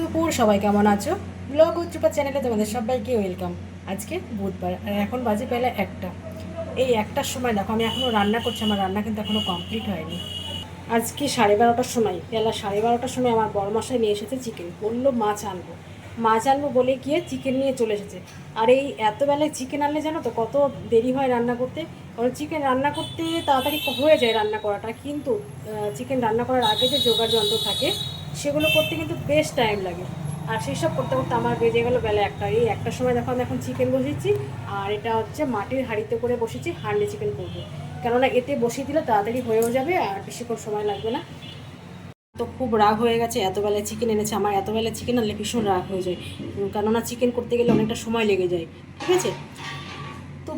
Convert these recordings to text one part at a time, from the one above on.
দুপুর, সবাই কেমন আছো? ব্লগ উচ্চপা চ্যানেলে তোমাদের সবাইকে ওয়েলকাম। আজকে বুধবার, আর এখন বাজে পেলে একটা। এই একটার সময়, দেখো, আমি এখনও রান্না করছি, আমার রান্না কিন্তু এখনও কমপ্লিট হয়নি। আজকে সাড়ে বারোটার সময়, বেলা সাড়ে বারোটার সময় আমার বড় মশাই নিয়ে এসেছে চিকেন। বলল, মাছ আনব। মাছ আনব বলে গিয়ে চিকেন নিয়ে চলে এসেছে। আর এই এত বেলায় চিকেন আনলে জানো তো, কত দেরি হয় রান্না করতে? কারণ চিকেন রান্না করতে তাড়াতাড়ি হয়ে যায় রান্না করাটা। কিন্তু চিকেন রান্না করার আগে যে জোগাড় যন্ত্র থাকে সেগুলো করতে কিন্তু বেশ টাইম লাগে। আর সেই সব করতে করতে আমার বেজে গেলো বেলা একটা। এই একটার সময় দেখো আমি এখন চিকেন বসিয়েছি, আর এটা হচ্ছে মাটির হাঁড়িতে করে বসেছি হান্ডি চিকেন করব। কেননা এতে বসিয়ে দিলে তাড়াতাড়ি হয়েও যাবে, আর বেশিক্ষণ সময় লাগবে না। তো খুব রাগ হয়ে গেছে, এত বেলায় চিকেন এনেছে, আমার এত বেলায় চিকেন আনলে ভীষণ রাগ হয়ে যায়। কেননা চিকেন করতে গেলে অনেকটা সময় লেগে যায়, ঠিক আছে?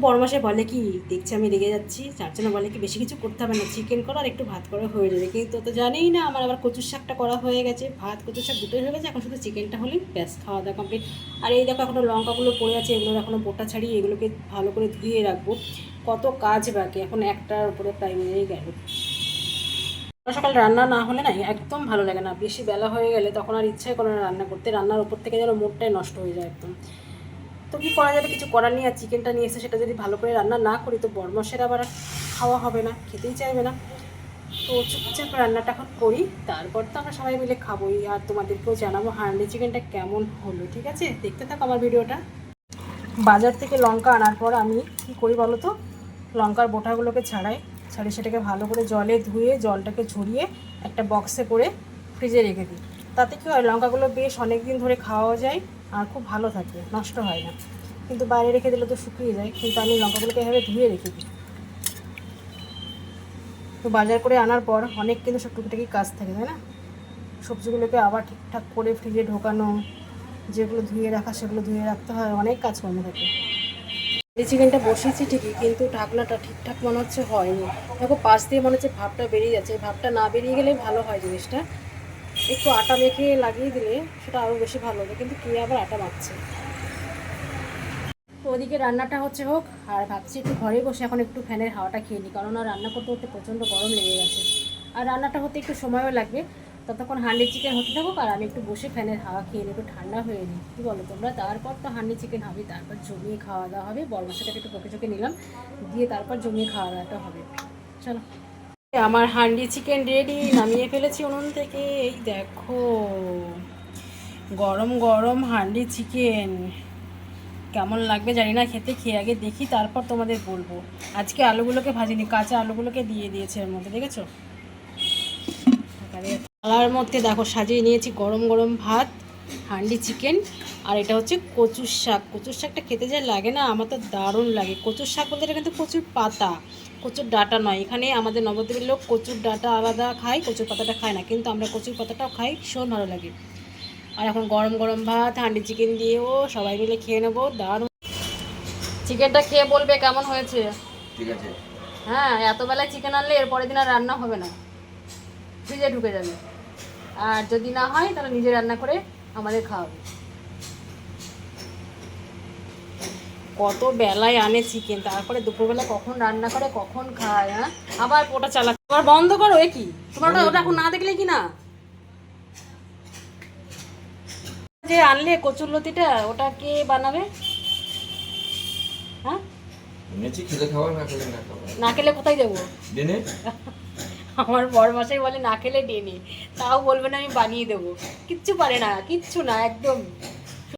বড়মাসে বলে কি, দেখছি আমি রেগে যাচ্ছি যার জন্য বলে কি, বেশি কিছু করতে হবে না, চিকেন করো আর একটু ভাত করা, হয়ে যাবে। কিন্তু তো জানেই না, আমার আবার কচুর শাকটা করা হয়ে গেছে, ভাত, কচুর শাক দুটোই হয়ে গেছে, এখন শুধু চিকেনটা হলেই ব্যাস, খাওয়া দাওয়া কমপ্লিট আর এই দেখো এখনও লঙ্কাগুলো পড়ে আছে, এগুলোর এখনও বোটা ছাড়িয়ে এগুলোকে ভালো করে ধুয়ে রাখব। কত কাজ বাকি, এখন একটার উপরে প্রায় হয়ে গেল। সকাল রান্না না হলে না একদম ভালো লাগে না, বেশি বেলা হয়ে গেলে তখন আর ইচ্ছাই করে না রান্না করতে, রান্নার উপর থেকে যেন মুডটাই নষ্ট হয়ে যায় একদম। তো কী করা যাবে? কিছু করার নেই আর চিকেনটা নিয়ে এসে সেটা যদি ভালো করে রান্না না করি, তো বরমসের আবার খাওয়া হবে না, খেতেই চাইবে না। তো চুপচাপ রান্নাটা এখন করি, তারপর তো আমরা সবাই মিলে খাবোই। আর তোমাদেরকেও জানাব হান্ডি চিকেনটা কেমন হলো, ঠিক আছে? দেখতে থাকো আমার ভিডিওটা। বাজার থেকে লঙ্কা আনার পর আমি কী করি বলো তো? লঙ্কার বোটাগুলোকে ছাড়াই, ছাড়িয়ে সেটাকে ভালো করে জলে ধুয়ে, জলটাকে ঝরিয়ে একটা বক্সে করে ফ্রিজে রেখে দিই। তাতে কী হয়, লঙ্কাগুলো বেশ অনেক দিন ধরে খাওয়া যায় আর খুব ভালো থাকে, নষ্ট হয় না। কিন্তু বাইরে রেখে দিলে তো শুকিয়ে যায়, কিন্তু আমি লঙ্কাগুলোকে এভাবে ধুয়ে রেখে দিই। তো বাজার করে আনার পর অনেক কিন্তু সব টুকিটাকি কাজ থাকে, তাই না? সবজিগুলোকে আবার ঠিকঠাক করে ফ্রিজে ঢোকানো, যেগুলো ধুয়ে রাখা সেগুলো ধুয়ে রাখতে হয়, অনেক কাজকর্ম থাকে। এই চিকেনটা বসিয়েছি ঠিকই, কিন্তু ঢাকনাটা ঠিকঠাক মনে হচ্ছে হয়নি। দেখো, পাশ দিয়ে মনে হচ্ছে ভাবটা বেরিয়ে যাচ্ছে, ভাবটা না বেরিয়ে গেলেই ভালো হয় জিনিসটা। একটু আটা মেখে লাগিয়ে দিলে সেটা আরও বেশি ভালো হবে, কিন্তু কে আবার আটা মাখছে? তো ওদিকে রান্নাটা হচ্ছে হোক, আর ভাবছি একটু ঘরে বসে এখন একটু ফ্যানের হাওয়াটা খেয়ে নিই, কারণ আর রান্না করতে করতে প্রচণ্ড গরম লেগে গেছে। আর রান্নাটা হতে একটু সময়ও লাগবে, ততক্ষণ হান্ডি চিকেন হতে থাকুক আর আমি একটু বসে ফ্যানের হাওয়া খেয়ে একটু ঠান্ডা হয়ে নিই। কী বলো তোমরা? তারপর তো হান্ডি চিকেন হবে, তারপর জমিয়ে খাওয়া দাওয়া হবে। বড় মশাটাকে একটু পকে চোখে নিলাম, দিয়ে তারপর জমিয়ে খাওয়া দাওয়াটা হবে। চলো। আমার হান্ডি চিকেন রেডি নামিয়ে ফেলেছি উনুন থেকে। এই দেখো, গরম গরম হান্ডি চিকেন। কেমন লাগবে জানি না, খেতে খেয়ে আগে দেখি, তারপর তোমাদের বলব। আজকে আলুগুলোকে ভাজিনি, কাঁচা আলুগুলোকে দিয়ে দিয়েছে এর মধ্যে, দেখেছ? থালার মধ্যে দেখো, সাজিয়ে নিয়েছি গরম গরম ভাত, হান্ডি চিকেন, আর এটা হচ্ছে কচুর শাক। কচুর শাকটা খেতে যা লাগে না, আমার তো দারুণ লাগে। কচুর শাক বলতে এটা কিন্তু কচুর পাতা। কচুর ডাটা নয়। এখানে আমাদের নবদ্বীপের লোক কচুর ডাটা আলাদা খায় কচুর পাতাটা খায় না কিন্তু আমরা কচুর পাতাটাও খাই ভীষণ ভালো লাগে। আর এখন গরম গরম ভাত হান্ডি চিকেন দিয়েও সবাই মিলে খেয়ে নেব দারুণ। চিকেনটা খেয়ে বলবে কেমন হয়েছে? ঠিক আছে। হ্যাঁ এত বেলায় চিকেন আনলে এর পরের দিন আর রান্না হবে না। ফ্রিজে ঢুকে যাবে। আর যদি না হয় তাহলে নিজে রান্না করে আমাদের খাওয়াবে। কত বেলায় আনে চিকেন তারপরে দুপুরবেলা কখন রান্না করে কখন খায় হ্যাঁ? আবার ওটা চালা আবার বন্ধ করো এ কি? তোমার ওটা ওটা এখন না দেখলে কি না? যে আনলে কচুরলতিটা ওটা কে বানাবে? হ্যাঁ? না খেলে কোথায় দেবো? দিনে? আমার বড় মশাই বলে না খেলে ডেনে তাও বলবে না আমি বানিয়ে দেবো। কিচ্ছু পারে না কিচ্ছু না একদম।